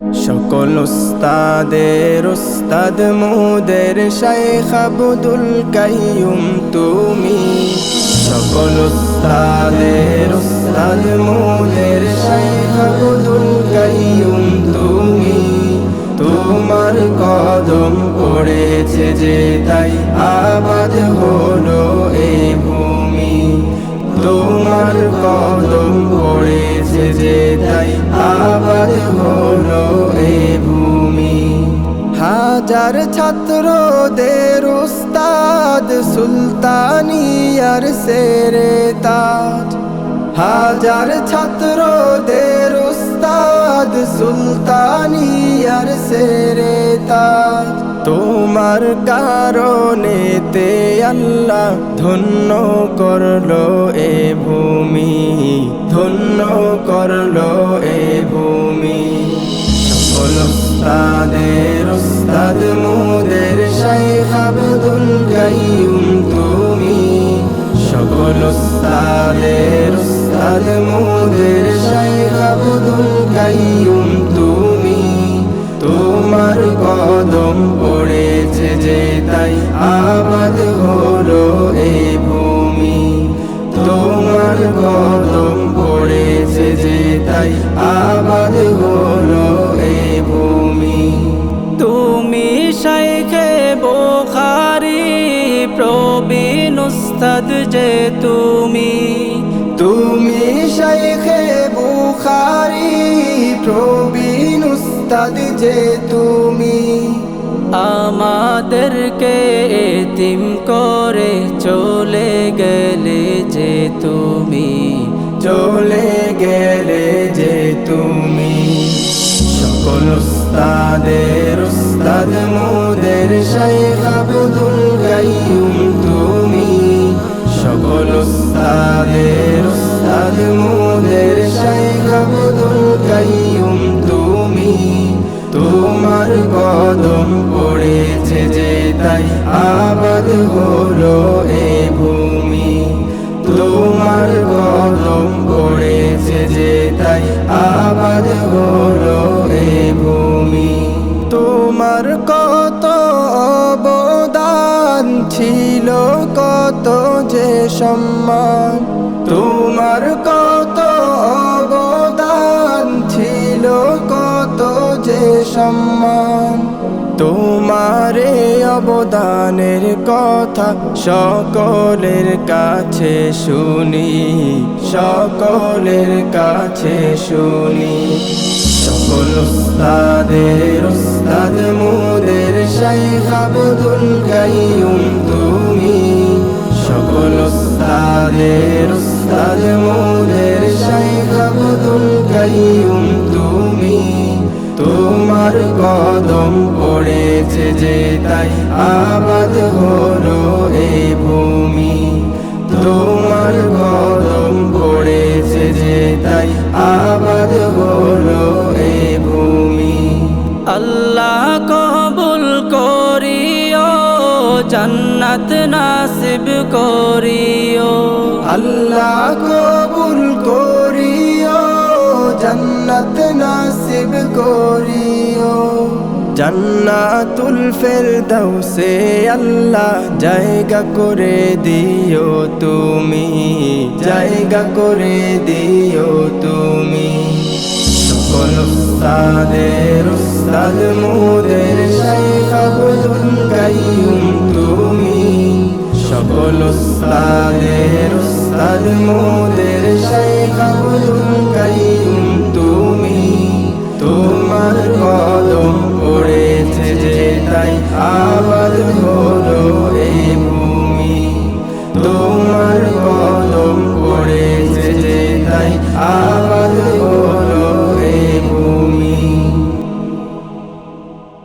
সকল উস্তাদের উস্তাদ মোদের শাইখ আব্দুল কাইয়ুম, তুমি সকল উস্তাদের উস্তাদ মোদের শাইখ আব্দুল কাইয়ুম, তুমি তোমার কদম পড়েছে যে তাই হাজার ছাত্রদের উস্তাদ সুলতানিয়ার সেরে তাজ। হাজার ছাত্রদের উস্তাদ সুলতানিয়ার সেরে তাজ। তোমার কারণে তে আল্লাহ ধন্য করল এ ভূমি, ধন্য করল এ উস্তাদের উস্তাদ মুদের শাইখ আব্দুল যে তুমি তুমি শাইখে বুখারি প্রবীণ উস্তাদ যে তুমি। আমাদেরকে এতিম করে চলে গেলে যে তুমি। চলে গেলে যে তুমি। সকল উস্তাদের উস্তাদ মোদের শাইখ আব্দুল কাইয়ুম তাই আবাদ হলো এ ভূমি। তোমার কদম পড়েছে যে তাই আবাদ হলো এ ভূমি। তোমার কত অবদান ছিল, কত যে সম্মান। তোমার কত অবদান ছিল, কত যে সম্মান। তোমার অবদানের কথা সকলের কাছে শুনি, সকলের কাছে শুনি। সকল উস্তাদের, উস্তাদ মোদের শাইখ আব্দুল কাইয়ুম তুমি। সকল উস্তাদের, উস্তাদ মোদের শাইখ আব্দুল কাইয়ুম তুমি। তোমার কদম পড়েছে যে তাই আবাদ হলো এই ভূমি। তোমার কদম পড়েছে যে তাই আবাদ হলো এই ভূমি। আল্লাহ কবুল করিও জান্নাত নাসিব করিও। আল্লাহ কবুল জান্নাত নাসিব করিও। জান্নাতুল ফেরদাউসে আল্লাহ জায়গা করে দিও তুমি। জায়গা করে দিও তুমি। সকল উস্তাদের উস্তাদ মোদের শাইখ আব্দুল কাইয়ুম তুমি। সকল উস্তাদের উস্তাদ মোদের শাইখ আব্দুল কাইয়ুম তোমার কদম